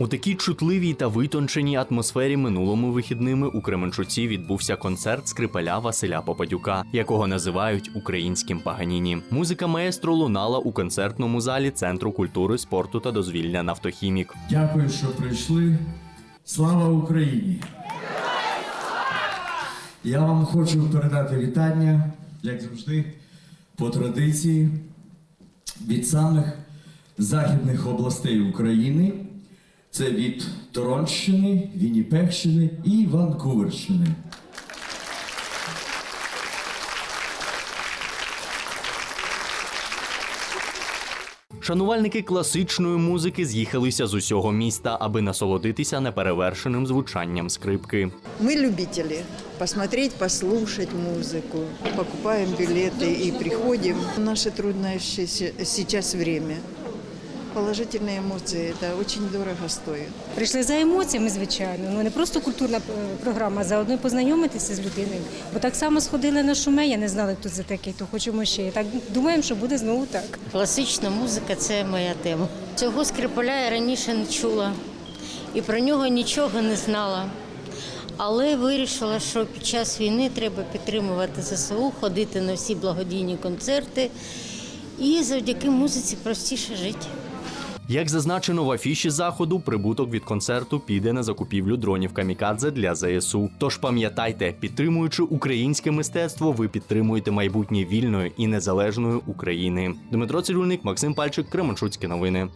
У такій чутливій та витонченій атмосфері минулими вихідними у Кременчуці відбувся концерт скрипаля Василя Попадюка, якого називають українським Паганіні. Музика маестро лунала у концертному залі Центру культури, спорту та дозвілля Нафтохімік. Дякую, що прийшли. Слава Україні! Я вам хочу передати вітання, як завжди, по традиції від самих західних областей України. Це від Торонщини, Вінніпегщини і Ванкуверщини. Шанувальники класичної музики з'їхалися з усього міста, аби насолодитися неперевершеним звучанням скрипки. Мы любители посмотреть, послушать музыку. Покупаем билеты и приходим. В наше трудное щи- сейчас время. Положительные эмоции – это очень дорого стоит. Прийшли за емоціями, звичайно. Ну не просто культурна е, програма, а заодно й познайомитися з людиною. Бо так само сходили на шуме, я не знала, хто це такий, то хочемо ще. І Так думаємо, що буде знову так. Класична музика це моя тема. Цього скрипаля я раніше не чула і про нього нічого не знала. Але вирішила, що під час війни треба підтримувати ЗСУ, ходити на всі благодійні концерти і завдяки музиці простіше жити. Як зазначено в афіші заходу, прибуток від концерту піде на закупівлю дронів камікадзе для ЗСУ. Тож пам'ятайте, підтримуючи українське мистецтво, ви підтримуєте майбутнє вільної і незалежної України. Дмитро Цирюльник, Максим Пальчик, Кременчуцькі новини.